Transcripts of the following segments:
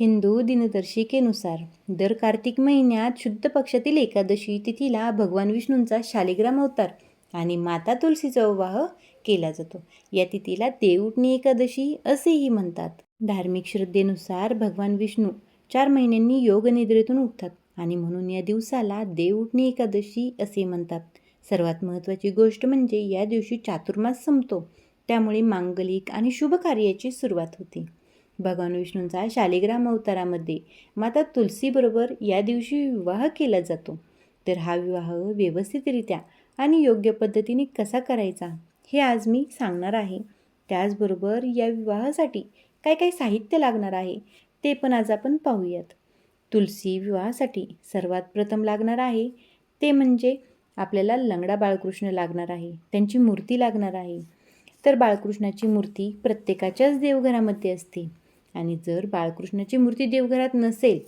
हिंदू दिनदर्शिकेनुसार दर कार्तिक महिन्यात शुद्ध पक्षातील एकादशी तिथीला भगवान विष्णूंचा शालिग्राम अवतार आणि माता तुलसीचा विवाह केला जातो. या तिथीला देवउटणी एकादशी असेही म्हणतात. धार्मिक श्रद्धेनुसार भगवान विष्णू चार महिन्यांनी योगनिद्रेतून उठतात आणि म्हणून या दिवसाला देवउठणी एकादशी असे म्हणतात. सर्वात महत्त्वाची गोष्ट म्हणजे या दिवशी चातुर्मास संपतो. त्यामुळे मांगलिक आणि शुभ कार्याची सुरुवात होते. भगवान विष्णूंचा शालिग्राम अवतारामध्ये माता तुलसीबरोबर या दिवशी विवाह केला जातो. तर हा विवाह व्यवस्थितरित्या आणि योग्य पद्धतीने कसा करायचा हे आज मी सांगणार आहे. त्याचबरोबर या विवाहासाठी काय काय साहित्य लागणार आहे ते पण आज आपण पाहूयात. तुलसी विवाहासाठी सर्वात प्रथम लागणार आहे ते म्हणजे आपल्याला लंगडा बाळकृष्ण लागणार आहे त्यांची मूर्ती लागणार आहे. तर बाळकृष्णाची मूर्ती प्रत्येकाच्याच देवघरामध्ये असते. आणि जर बाळकृष्णाची मूर्ती देवघरात नसेल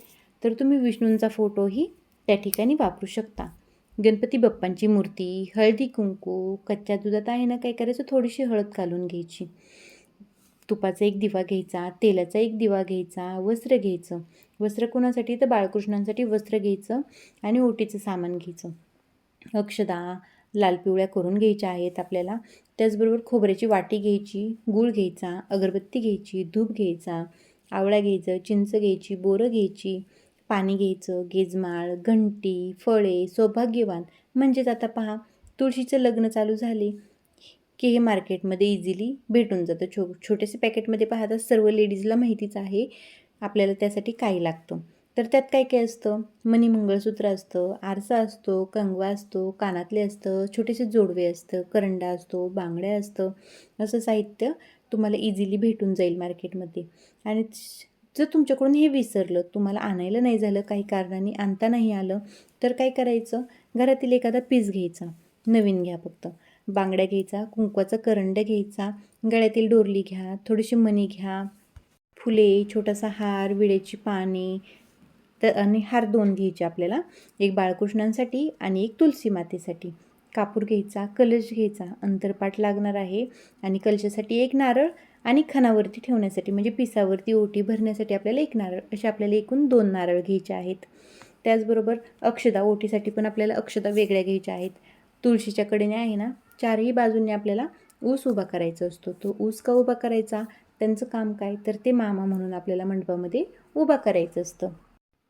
तर तुम्ही विष्णूंचा फोटोही त्या ठिकाणी वापरू शकता. गणपती बाप्पांची मूर्ती हळदी कुंकू कच्च्या दुधात आहे ना काय करायचं थोडीशी हळद घालून घ्यायची. तुपाचा एक दिवा घ्यायचा तेलाचा एक दिवा घ्यायचा वस्त्र घ्यायचं. वस्त्र कोणासाठी? तर बाळकृष्णांसाठी वस्त्र घ्यायचं आणि ओटीचं सामान घ्यायचं. अक्षदा लाल पिवळ्या करून घ्यायच्या आहेत आपल्याला. त्याचबरोबर खोबऱ्याची वाटी घ्यायची गूळ घ्यायचा अगरबत्ती घ्यायची धूप घ्यायचा आवळा घ्यायचं चिंच घ्यायची बोरं घ्यायची पाणी घ्यायचं गेजमाळ घंटी फळे सौभाग्यवान. म्हणजेच आता पहा तुळशीचं लग्न चालू झाले की हे मार्केटमध्ये इझिली भेटून जातं. छो छोटेसे पॅकेटमध्ये पाहता सर्व लेडीजला माहितीच आहे आपल्याला त्यासाठी काय लागतं. तर त्यात काय काय असतं? मनी मंगळसूत्र असतं आरसा असतो कंगवा असतो कानातले असतं छोटेसे जोडवे असतं करंडा असतो बांगड्या असतं. असं साहित्य तुम्हाला इझिली भेटून जाईल मार्केटमध्ये आणि जर तुमच्याकडून हे विसरलं तुम्हाला आणायला नाही झालं काही कारणाने आणता नाही आलं तर काय करायचं? घरातील एखादा पीस घ्यायचा. नवीन घ्या फक्त. बांगड्या घ्यायचा कुंकवाचा करंड घ्यायचा गळ्यातील डोरली घ्या थोडीशी मणी घ्या फुले छोटासा हार विड्याची पाने तर आणि हार दोन घ्यायचे आपल्याला. एक बाळकृष्णांसाठी आणि एक तुलसी मातेसाठी. कापूर घ्यायचा कलश घ्यायचा अंतरपाठ लागणार आहे. आणि कलशासाठी एक नारळ आणि खणावरती ठेवण्यासाठी म्हणजे पिसावरती ओटी भरण्यासाठी आपल्याला एक नारळ असे आपल्याला एकूण दोन नारळ घ्यायचे आहेत. त्याचबरोबर अक्षदा ओटीसाठी पण आपल्याला अक्षदा वेगळ्या घ्यायच्या आहेत. तुळशीच्या कडेने आहे ना चारही बाजूंनी आपल्याला ऊस उभा करायचा असतो. तो ऊस का उभा करायचा? त्यांचं काम काय? तर ते मामा म्हणून आपल्याला मंडपामध्ये उभा करायचं असतं.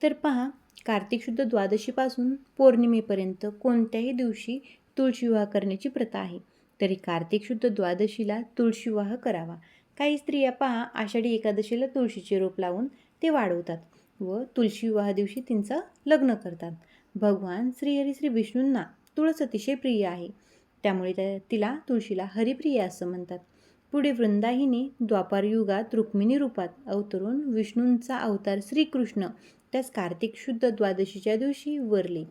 तर पहा कार्तिक शुद्ध द्वादशीपासून पौर्णिमेपर्यंत कोणत्याही दिवशी तुळशी विवाह करण्याची प्रथा आहे. तरी कार्तिक शुद्ध द्वादशीला तुळशी विवाह करावा. काही स्त्रिया पहा आषाढी एकादशीला तुळशीचे रोप लावून ते वाढवतात व तुळशी विवाह दिवशी त्यांचं लग्न करतात. भगवान श्रीहरी श्री विष्णूंना तुळस अतिशय प्रिय आहे. त्यामुळे त्या तिला तुळशीला हरिप्रिय असं म्हणतात. पुढे वृंदाहिनी द्वापार युगात रुक्मिणी रूपात अवतरून विष्णूंचा अवतार श्रीकृष्ण त्यास कार्तिक शुद्ध द्वादशीच्या दिवशी वरले.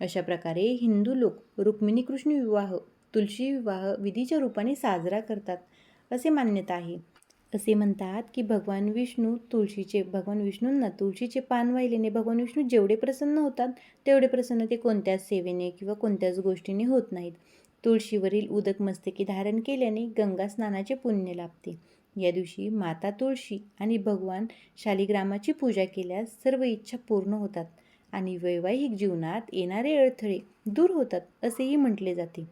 अशा प्रकारे हिंदू लोक रुक्मिणी कृष्ण विवाह तुळशी विवाह विधीच्या रूपाने साजरा करतात असे मान्यता आहे. असे म्हणतात की भगवान विष्णू तुळशीचे भगवान विष्णूंना तुळशीचे पान वाहिल्याने भगवान विष्णू जेवढे प्रसन्न होतात तेवढे प्रसन्न ते कोणत्याच सेवेने किंवा कोणत्याच गोष्टीने होत नाहीत. तुळशीवरील उदक मस्तकी धारण केल्याने गंगा स्नानाचे पुण्य लाभते. या दिवशी माता तुळशी आणि भगवान शालिग्रामाची पूजा केल्यास सर्व इच्छा पूर्ण होतात आणि वैवाहिक जीवनात येणारे अडथळे दूर होतात असेही म्हटले जाते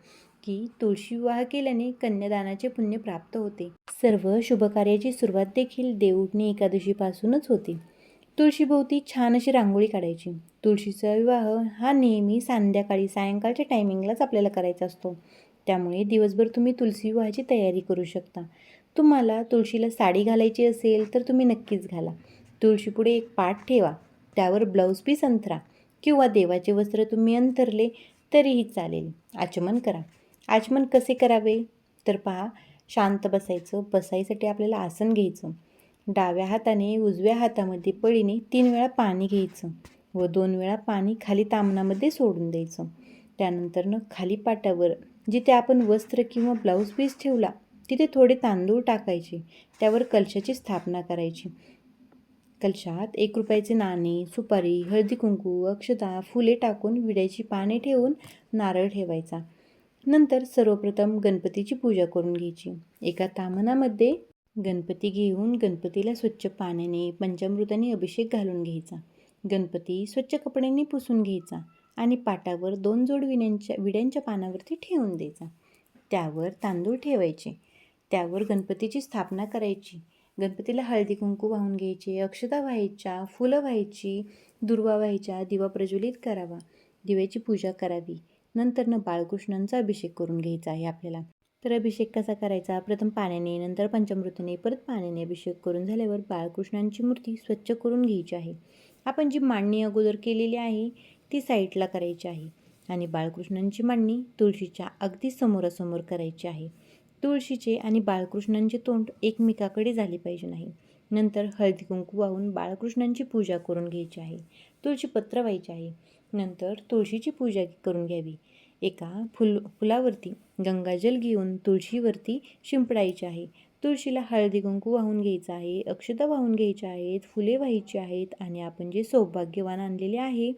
की तुळशी विवाह केल्याने कन्यादानाचे पुण्य प्राप्त होते. सर्व शुभकार्याची सुरुवात देखील देवउठणी एकादशीपासूनच होते. तुळशीभोवती छान अशी रांगोळी काढायची. तुळशीचा विवाह हा नेहमी संध्याकाळी सायंकाळच्या टायमिंगलाच आपल्याला करायचा असतो. त्यामुळे दिवसभर तुम्ही तुळशी विवाहाची तयारी करू शकता. तुम्हाला तुळशीला साडी घालायची असेल तर तुम्ही नक्कीच घाला. तुळशीपुढे एक पाठ ठेवा. त्यावर ब्लाऊज पीस अंतरा किंवा देवाचे वस्त्र तुम्ही अंतरले तरीही चालेल. आचमन करा. आचमन कसे करावे? तर पहा शांत बसायचं बसायसाठी आपल्याला आसन घ्यायचं. डाव्या हाताने उजव्या हातामध्ये पळीने तीन वेळा पाणी घ्यायचं व दोन वेळा पाणी खाली तामणामध्ये सोडून द्यायचं. त्यानंतरनं खाली पाटावर जिथे आपण वस्त्र किंवा ब्लाऊज पीस ठेवला तिथे थोडे तांदूळ टाकायचे. त्यावर कलशाची स्थापना करायची. कलशात एक रुपयाचे नाणे सुपारी हळदी कुंकू अक्षता फुले टाकून विड्याची पाने ठेवून नारळ ठेवायचा. नंतर सर्वप्रथम गणपतीची पूजा करून घ्यायची. एका तामणामध्ये गणपती घेऊन गणपतीला स्वच्छ पाण्याने पंचामृताने अभिषेक घालून घ्यायचा. गणपती स्वच्छ कपड्यांनी पुसून घ्यायचा आणि पाटावर दोन जोड विण्यांच्या विड्यांच्या पानावरती ठेवून द्यायचा. त्यावर तांदूळ ठेवायचे. त्यावर गणपतीची स्थापना करायची. गणपतीला हळदी कुंकू वाहून घ्यायचे अक्षता व्हायच्या फुलं व्हायची दुर्वा व्हायच्या दिवा प्रज्वलित करावा दिव्याची पूजा करावी. नंतरनं बाळकृष्णांचा अभिषेक करून घ्यायचा आहे आपल्याला. तर अभिषेक कसा करायचा? प्रथम पाण्याने नंतर पंचामृतीने परत पाण्याने अभिषेक करून झाल्यावर बाळकृष्णांची मूर्ती स्वच्छ करून घ्यायची आहे. आपण जी मांडणी अगोदर केलेली आहे ती साईडला करायची आहे आणि बाळकृष्णांची मांडणी तुळशीच्या अगदी समोरासमोर करायची आहे. तुळशीचे आणि बाळकृष्णांचे तोंड एकमेकाकडे झाले पाहिजे नाही. नंतर हळदी कुंकू वाहून बाळकृष्णांची पूजा करून घ्यायची आहे. तुळशी पत्र व्हायचे आहे. नंतर तुळशीची पूजा करून घ्यावी. एका फुल फुलावरती गंगाजल घेऊन तुळशीवरती शिंपडायचे आहे. तुळशीला हळदी कुंकू वाहून घ्यायचं आहे अक्षता वाहून घ्यायच्या आहेत फुले व्हायची आहेत आणि आपण जे सौभाग्यवान आणलेले आहे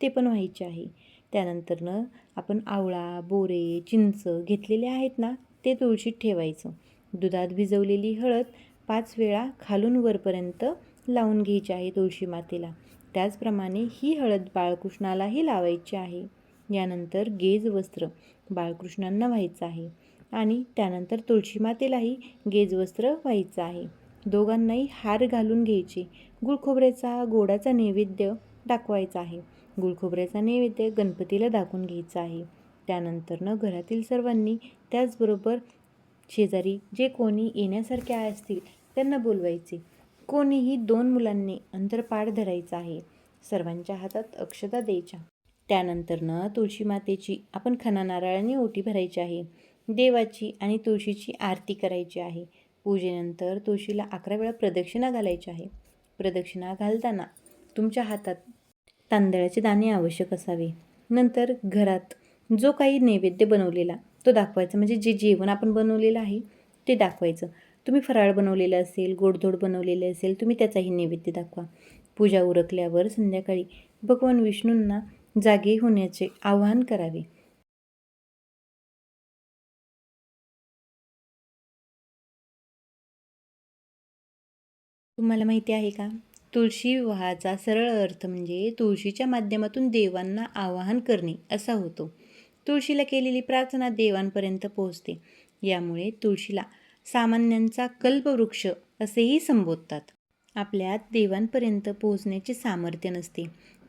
ते पण व्हायचे आहे. त्यानंतरनं आपण आवळा बोरे चिंच घेतलेले आहेत ना ते तुळशीत ठेवायचं. दुधात भिजवलेली हळद पाच वेळा खालून वरपर्यंत लावून घ्यायची आहे तुळशी मातेला. त्याचप्रमाणे ही हळद बाळकृष्णालाही लावायची आहे. यानंतर गेज वस्त्र बाळकृष्णांना व्हायचं आहे आणि त्यानंतर तुळशी मातेलाही गेज वस्त्र व्हायचं आहे. दोघांनाही हार घालून घ्यायचे. गुळखोबऱ्याचा गोडाचा नैवेद्य दाखवायचा आहे. गुळखोबऱ्याचा नैवेद्य गणपतीला दाखवून घ्यायचा आहे. त्यानंतरनं घरातील सर्वांनी त्याचबरोबर शेजारी जे कोणी येण्यासारखे असतील त्यांना बोलवायचे. कोणीही दोन मुलांनी अंतरपाठ धरायचा आहे. सर्वांच्या हातात अक्षता द्यायच्या. त्यानंतरनं तुळशी मातेची आपण खना नारळाने ओटी भरायची आहे. देवाची आणि तुळशीची आरती करायची आहे. पूजेनंतर तुळशीला अकरा वेळा प्रदक्षिणा घालायची आहे. प्रदक्षिणा घालताना तुमच्या हातात तांदळाचे दाणे आवश्यक असावे. नंतर घरात जो काही नैवेद्य बनवलेला तो दाखवायचा. म्हणजे जे जेवण आपण बनवलेलं आहे ते दाखवायचं. तुम्ही फराळ बनवलेलं असेल गोडधोड बनवलेले असेल तुम्ही त्याचाही नैवेद्य दाखवा. पूजा उरकल्यावर संध्याकाळी भगवान विष्णूंना जागे होण्याचे आवाहन करावे. तुम्हाला माहिती आहे का? तुळशी विवाहाचा सरळ अर्थ म्हणजे तुळशीच्या माध्यमातून देवांना आवाहन करणे असा होतो. तुळशीला केलेली प्रार्थना देवांपर्यंत पोहोचते. यामुळे तुळशीला सामान्यांचा कल्पवृक्ष असेही संबोधतात. आपल्यात देवांपर्यंत पोहोचण्याचे सामर्थ्य नसते.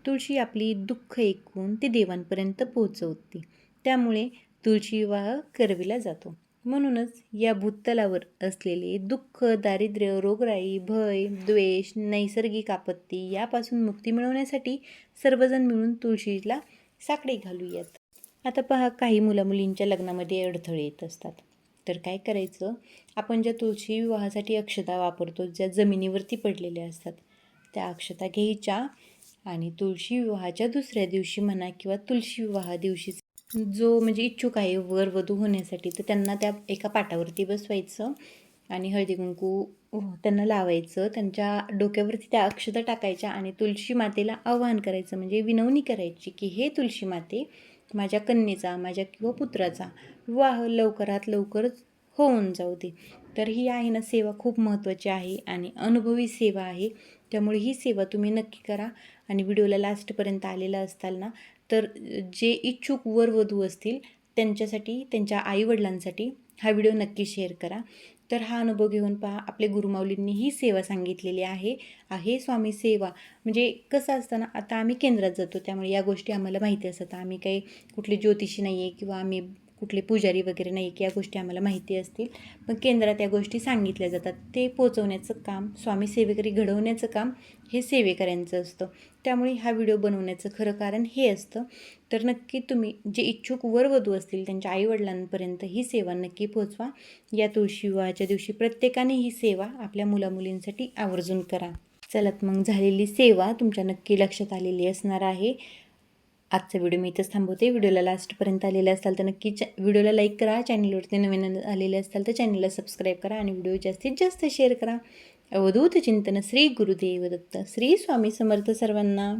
तुळशी आपली दुःख ऐकून ते देवांपर्यंत पोहोचवते. त्यामुळे तुळशी विवाह करविला जातो. म्हणूनच या भूतलावर असलेले दुःख दारिद्र्य रोगराई भय द्वेष नैसर्गिक आपत्ती यापासून मुक्ती मिळवण्यासाठी सर्वजण मिळून तुळशीला साकडे घालूयात. आता पहा काही मुलामुलींच्या लग्नामध्ये अडथळे येत असतात. तर काय करायचं? आपण ज्या तुळशी विवाहासाठी अक्षता वापरतो ज्या जमिनीवरती पडलेल्या असतात त्या अक्षता घ्यायच्या आणि तुळशी विवाहाच्या दुसऱ्या दिवशी म्हणा किंवा तुळशी विवाहा दिवशी जो म्हणजे इच्छुक आहे वर वधू होण्यासाठी तर त्यांना त्या एका पाटावरती बसवायचं आणि हळदी कुंकू त्यांना लावायचं. त्यांच्या डोक्यावरती त्या अक्षता टाकायच्या आणि तुळशी मातेला आवाहन करायचं. म्हणजे विनवणी करायची की हे तुळशी माते माझ्या कन्येचा माझ्या किंवा पुत्राचा विवाह लवकरात लवकरच होऊन जाऊ दे. तर ही आहे ना सेवा खूप महत्त्वाची आहे आणि अनुभवी सेवा आहे. त्यामुळे ही सेवा तुम्ही नक्की करा. आणि व्हिडिओला लास्टपर्यंत आलेला असताल ना तर जे इच्छुक वर वधू असतील त्यांच्यासाठी त्यांच्या आईवडिलांसाठी हा व्हिडिओ नक्की शेअर करा. तर हा अनुभव घेऊन पहा आपल्या गुरुमाऊलींनी ही सेवा सांगितलेली आहे आहे स्वामी सेवा. म्हणजे कसं असतं ना आता आम्ही केंद्रात जातो त्यामुळे या गोष्टी आम्हाला माहिती असतात. आम्ही काही कुठले ज्योतिषी नाही आहे किंवा आम्ही कुठले पुजारी वगैरे नाही की या गोष्टी आम्हाला माहिती असतील. पण केंद्रात या गोष्टी सांगितल्या जातात. ते पोचवण्याचं काम स्वामी सेवेकरी घडवण्याचं काम हे सेवेकऱ्यांचं असतं. त्यामुळे हा व्हिडिओ बनवण्याचं खरं कारण हे असतं. तर नक्की तुम्ही जे इच्छुक वरवधू असतील त्यांच्या आईवडिलांपर्यंत ही सेवा नक्की पोचवा. या तुळशी विवाहाच्या दिवशी प्रत्येकाने ही सेवा आपल्या मुलामुलींसाठी आवर्जून करा. चलत मग झालेली सेवा तुमच्या नक्की लक्षात आलेली असणार आहे. आजचा व्हिडिओ मी इथंच थांबवते. व्हिडिओला लास्टपर्यंत आलेले असाल तर नक्की च व्हिडिओला लाईक करा. चॅनलवरती नवीन आलेले असाल तर चॅनलला सबस्क्राईब करा आणि व्हिडिओ जास्तीत जास्त शेअर करा. अवधूत चिंतन श्री गुरुदेव दत्त श्री स्वामी समर्थ सर्वांना.